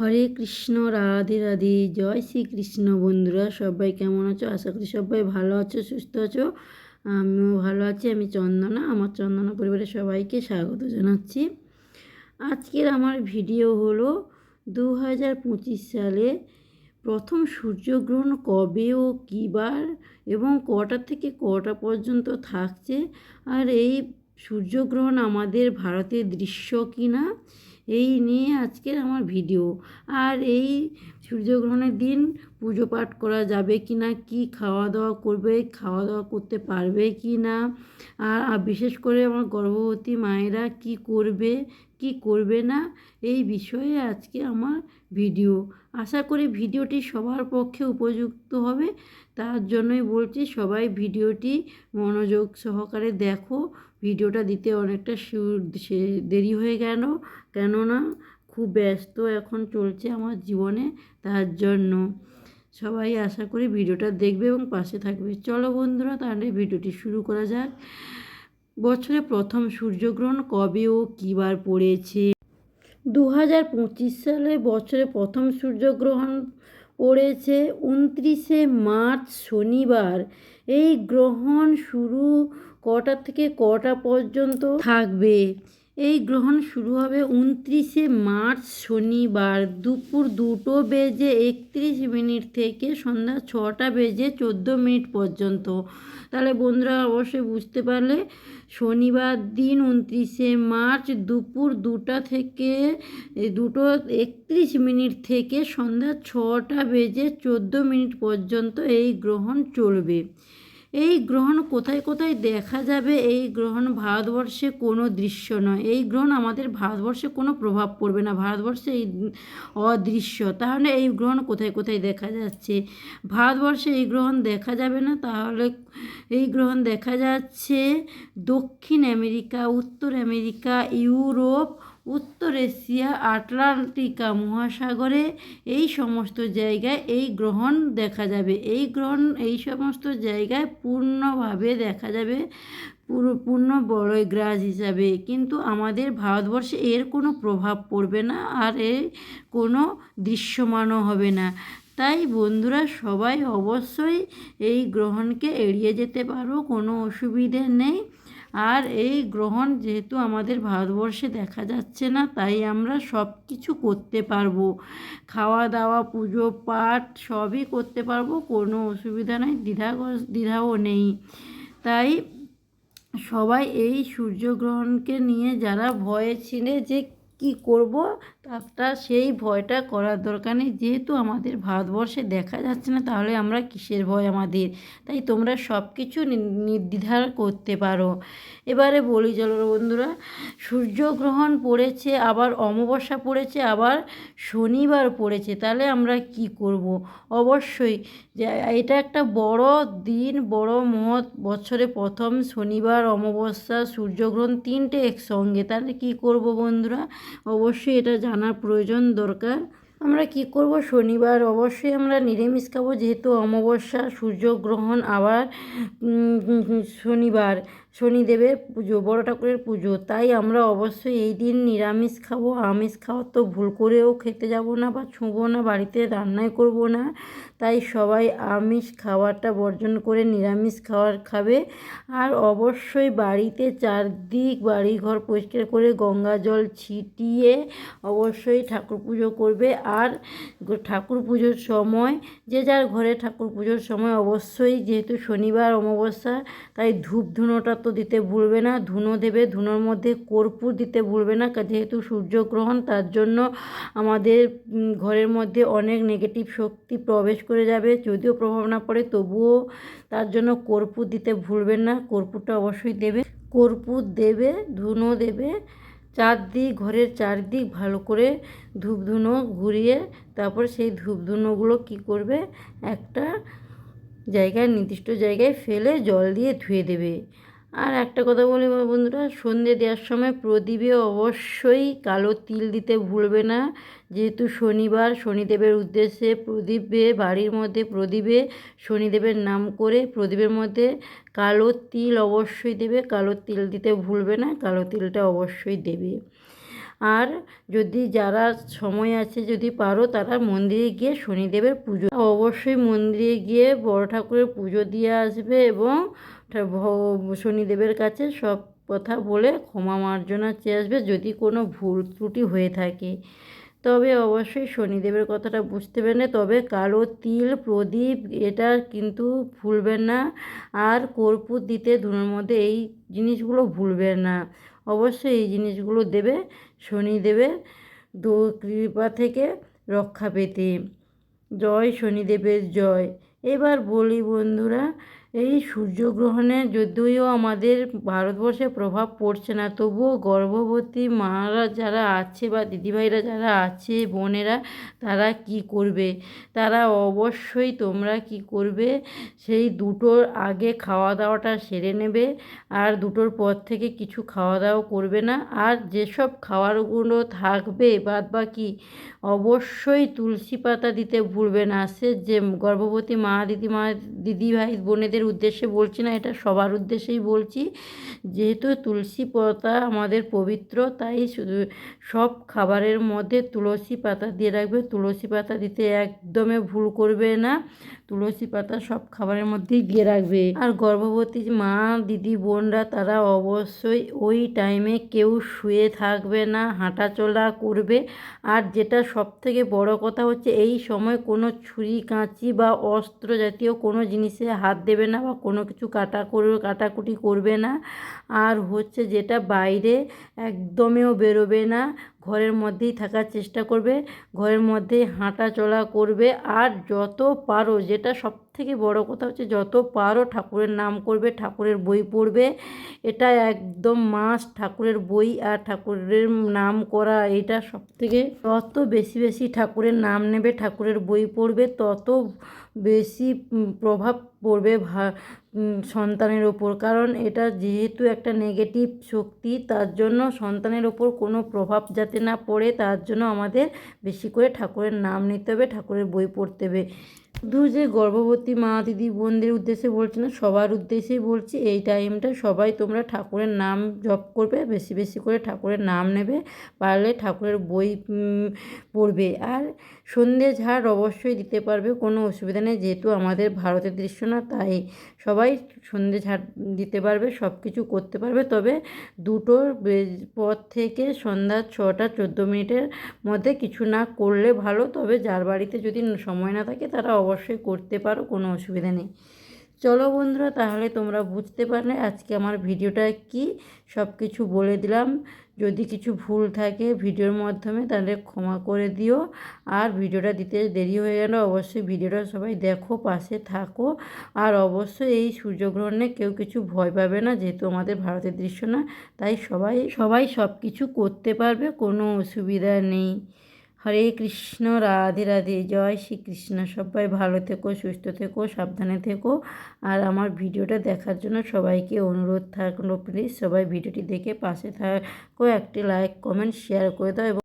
হরে কৃষ্ণ, রাধে রাধে, জয় শ্রীকৃষ্ণ বন্ধুরা, সবাই কেমন আছো? আশা করি সবাই ভালো আছো, সুস্থ আছো। আমিও ভালো আছি, আমি চন্দনা, আমার চন্দনা পরিবারের সবাইকে স্বাগত জানাচ্ছি। আজকের আমার ভিডিও হলো দু হাজার পঁচিশ সালে প্রথম সূর্যগ্রহণ কবে ও কী বার এবং কটা থেকে কটা পর্যন্ত থাকছে? আর এই সূর্যগ্রহণ আমাদের ভারতের দৃশ্য কিনা? এই নিয়ে আজকের আমার ভিডিও। আর এই সূর্যগ্রহণের দিন পুজো পাঠ করা যাবে কি না, কী খাওয়া দাওয়া করবে খাওয়া দাওয়া করতে পারবে কি না আর বিশেষ করে আমার গর্ভবতী মায়েরা কি করবে কি করবে না, এই বিষয়ে আজকে আমার ভিডিও। আশা করি ভিডিওটি সবার পক্ষে উপযুক্ত হবে। তার জন্যই বলছি, সবাই ভিডিওটি মনোযোগ সহকারে দেখো। ভিডিওটা দিতে অনেকটা দেরি হয়ে গেল। কেননা খুব ব্যস্ত এখন চলছে আমার জীবনে, তার জন্য। সবাই আশা করি ভিডিওটা দেখবে এবং পাশে থাকবে। চলো বন্ধুরা, তাহলে ভিডিওটি শুরু করা যাক। বছরে প্রথম সূর্যগ্রহণ কবে ও কী বার পড়েছে? দু হাজার পঁচিশ সালে বছরে প্রথম সূর্যগ্রহণ পড়েছে। উনত্রিশে মার্চ শনিবার। এই গ্রহণ শুরু কটা থেকে কটা পর্যন্ত থাকবে? এই গ্রহণ শুরু হবে উনত্রিশে মার্চ শনিবার দুপুর দুটো বেজে একত্রিশ মিনিট থেকে সন্ধ্যা ছটা বেজে চোদ্দ মিনিট পর্যন্ত। তাহলে বন্ধুরা অবশ্যই বুঝতে পারলে শনিবার দিন উনত্রিশে মার্চ দুপুর দুটা থেকে দুটো একত্রিশ মিনিট থেকে সন্ধ্যা ছটা বেজে চোদ্দ মিনিট পর্যন্ত এই গ্রহণ চলবে। এই গ্রহণ কোথায় কোথায় দেখা যাবে? এই গ্রহণ ভারতবর্ষে কোনো দৃশ্য নয়। এই গ্রহণ আমাদের ভারতবর্ষে কোনো প্রভাব পড়বে না। ভারতবর্ষে এই অদৃশ্য। তাহলে এই গ্রহণ কোথায় কোথায় দেখা যাচ্ছে? ভারতবর্ষে এই গ্রহণ দেখা যাবে না? তাহলে এই গ্রহণ দেখা যাচ্ছে দক্ষিণ আমেরিকা, উত্তর আমেরিকা, ইউরোপ উত্তর এশিয়া, আটলান্টিকা মহাসাগরে এই সমস্ত জায়গায় এই গ্রহণ দেখা যাবে। এই গ্রহণ, এই সমস্ত জায়গায় পূর্ণভাবে দেখা যাবে। পুরো, পূর্ণ বড়ই গ্রাস হিসাবে। কিন্তু আমাদের ভারতবর্ষে এর কোনো প্রভাব পড়বে না আর এর কোনো দৃশ্যমানও হবে না। তাই বন্ধুরা, সবাই অবশ্যই এই গ্রহণকে এড়িয়ে যেতে পারো, কোনো অসুবিধে নেই। আর এই গ্রহণ যেহেতু আমাদের ভারতবর্ষে দেখা যাচ্ছে না, তাই আমরা সব কিছু করতে পারব। খাওয়া দাওয়া পুজো, পাঠ সবই করতে পারব, কোনো অসুবিধা নাই, দ্বিধা দ্বিধাও নেই। তাই সবাই এই সূর্যগ্রহণকে নিয়ে যারা ভয়ে ছিলে যে কি করব তারটা সেই ভয়টা করার দরকার নেই। যেহেতু আমাদের ভারতবর্ষে দেখা যাচ্ছে না, তাহলে আমরা কিসের ভয় আমাদের? তাই তোমরা সব কিছু নির্দ্বিধার করতে পারো। এবারে বলি চলো বন্ধুরা, সূর্যগ্রহণ পড়েছে, আবার অমাবস্যা পড়েছে, আবার শনিবার পড়েছে, তাহলে আমরা কি করব? অবশ্যই এটা একটা বড় দিন, বড় মহৎ বছরে প্রথম শনিবার, অমাবস্যা, সূর্যগ্রহণ তিনটে একসঙ্গে, তাহলে কি করব বন্ধুরা? অবশ্যই এটা জানার প্রয়োজন দরকার। আমরা কি করব? শনিবার অবশ্যই আমরা নিরামিষ খাব, যেহেতু অমাবস্যা সূর্যগ্রহণ আবার শনিবার। শনিদেবের পুজো, বড় ঠাকুরের পুজো। তাই আমরা অবশ্যই এই দিন নিরামিষ খাব। আমিষ খাওয়ার তো ভুল করেও খেতে যাব না বা ছুঁবো না, বাড়িতে রান্নাই করব না। তাই সবাই আমিষ খাওয়াটা বর্জন করে নিরামিষ খাওয়ার খাবে। আর অবশ্যই বাড়িতে চারদিক বাড়িঘর পরিষ্কার করে গঙ্গা জল ছিটিয়ে অবশ্যই ঠাকুর পুজো করবে। আর ঠাকুর পুজোর সময়, যে যার ঘরে ঠাকুর পুজোর সময় অবশ্যই যেহেতু শনিবার অমাবস্যা, তাই ধূপ ধুনোটা তো দিতে ভুলবে না, ধুনো দেবে, ধুনোর মধ্যে কর্পূর দিতে ভুলবে না। যেহেতু সূর্যগ্রহণ, তার জন্য আমাদের ঘরের মধ্যে অনেক নেগেটিভ শক্তি প্রবেশ করে যাবে। যদিও প্রভাব না পড়ে, তবুও তার জন্য কর্পূর দিতে ভুলবেন না। কর্পূরটা অবশ্যই দেবে। কর্পূর দেবে, ধুনো দেবে, চারদিক, ঘরের চারদিক ভালো করে ধূপ ধুনো ঘুরিয়ে তারপর সেই ধূপ ধুনোগুলো কী করবে? একটা জায়গায়, নির্দিষ্ট জায়গায় ফেলে জল দিয়ে ধুয়ে দেবে। আর একটা কথা বলি বন্ধুরা, সন্ধে দেওয়ার সময় প্রদীপে অবশ্যই কালো তিল দিতে ভুলবে না। যেহেতু শনিবার, শনিদেবের উদ্দেশ্যে প্রদীপে, বাড়ির মধ্যে প্রদীপে শনিদেবের নাম করে প্রদীপের মধ্যে কালো তিল অবশ্যই দেবে। কালো তিল দিতে ভুলবে না, কালো তিলটা অবশ্যই দেবে। আর যদি যারা সময় আছে, যদি পারো তারা মন্দিরে গিয়ে শনিদেবের পুজো অবশ্যই মন্দিরে গিয়ে বড় ঠাকুরের পুজো দিয়ে আসবে এবং শনিদেবের কাছে সব কথা বলে ক্ষমা মার্জনা চেয়ে আসবে যদি কোনো ভুল ত্রুটি হয়ে থাকে। তবে অবশ্যই শনিদেবের কথাটা বুঝতে পারেন তবে কালো তিল, প্রদীপ এটা কিন্তু ভুলবেন না। আর কর্পূর দিতে ধুনোর মধ্যে এই জিনিসগুলো ভুলবেন না। অবশ্যই এই জিনিসগুলো দেবে শনিদেবের দো কৃপা থেকে রক্ষা পেতে। জয় শনিদেবের জয়। এবার বলি বন্ধুরা এই সূর্যগ্রহণে যদিও আমাদের ভারতবর্ষে প্রভাব পড়ছে না, তবুও গর্ভবতী মারা যারা আছে বা দিদিভাইরা যারা আছে, বোনেরা, তারা কি করবে? তারা অবশ্যই তোমরা কি করবে? সেই দুটোর আগে খাওয়া দাওয়াটা সেরে নেবে, আর দুটোর পর থেকে কিছু খাওয়া দাওয়া করবে না। আর যেসব খাবারগুলো থাকবে বাদ বাকি অবশ্যই তুলসী পাতা দিতে ভুলবে না। সে যে গর্ভবতী মা, দিদিমা দিদি ভাই বোনেদের উদ্দেশ্যে বলছি না, এটা সবার উদ্দেশ্যেই বলছি। যেহেতু তুলসী পাতা আমাদের পবিত্র, তাই শুধু সব খাবারের মধ্যে তুলসী পাতা দিয়ে রাখবে। তুলসী পাতা দিতে একদমে ভুল করবে না। তুলসী পাতা সব খাবারের মধ্যেই দিয়ে রাখবে। আর গর্ভবতী মা, দিদি, বোনরা, তারা অবশ্যই ওই টাইমে কেউ শুয়ে থাকবে না, হাঁটাচলা করবে। আর যেটা সব থেকে বড় কথা হচ্ছে, এই সময় কোনো ছুরি, কাঁচি বা অস্ত্র জাতীয় কোনো জিনিসে হাত দেবে না বা কোনো কিছু কাটা করে কাটাকুটি করবে না। আর হচ্ছে যেটা বাইরে একদমেও বেরোবে না, ঘরের মধ্যেই থাকার চেষ্টা করবে, ঘরের মধ্যেই হাঁটা চলা করবে। আর যত পারো, যেটা সব থেকে বড় কথা হচ্ছে যত পারো ঠাকুরের নাম করবে, ঠাকুরের বই পড়বে। এটা একদম মাস ঠাকুরের বই আর ঠাকুরের নাম করা, এটা সব থেকে তত বেশি বেশি ঠাকুরের নাম নেবে, ঠাকুরের বই পড়বে, তত বেশি প্রভাব পড়বে ভা- সন্তানের ওপর। কারণ এটা যেহেতু একটা নেগেটিভ শক্তি, তার জন্য সন্তানের ওপর কোনো প্রভাব যাতে না পড়ে, তার জন্য আমাদের বেশি করে ঠাকুরের নাম নিতে হবে, ঠাকুরের বই পড়তে হবে। শুধু যে গর্ভবতী মা, দিদি, বোনদের উদ্দেশ্যে বলছি না, সবার উদ্দেশ্যেই বলছি, এই টাইমটা সবাই তোমরা ঠাকুরের নাম জপ করবে, বেশি বেশি করে ঠাকুরের নাম নেবে, পারলে ঠাকুরের বই পড়বে। আর সন্ধে ঝাড় অবশ্যই দিতে পারবে, কোনো অসুবিধা নেই, যেহেতু আমাদের ভারতের দৃশ্য না, তাই সবাই সন্ধে ঝাড় দিতে পারবে সব কিছু করতে পারবে। তবে দুটোর পর থেকে সন্ধ্যা ছটা, চোদ্দ মিনিটের মধ্যে কিছু না করলে ভালো। তবে যার বাড়িতে যদি সময় না থাকে, তারা অবশ্যই করতে পারো, কোনো অসুবিধা নেই। চলো বন্ধুরা, তাহলে তোমরা বুঝতে পারলে আজকে আমার ভিডিওটা কি। সব কিছু বলে দিলাম। যদি কিছু ভুল থাকে ভিডিওর মাধ্যমে তাহলে ক্ষমা করে দিও। আর ভিডিওটা দিতে দেরি হয়ে গেল, অবশ্যই ভিডিওটা সবাই দেখো, পাশে থাকো। আর অবশ্যই এই সূর্যগ্রহণে কেউ কিছু ভয় পাবে না, যেহেতু আমাদের ভারতের দৃশ্য না, তাই সবাই সবাই সব কিছু করতে পারবে, কোনো অসুবিধা নেই। হরে কৃষ্ণ, রাধে রাধে। জয় শ্রীকৃষ্ণ। সবাই ভালো থেকো, সুস্থ থেকো, সাবধানে থেকো। আর আমার ভিডিওটা দেখার জন্য সবাইকে অনুরোধ থাকল প্লিজ সবাই ভিডিওটি দেখে পাশে থাকো, একটি লাইক কমেন্ট শেয়ার করে দাও এবং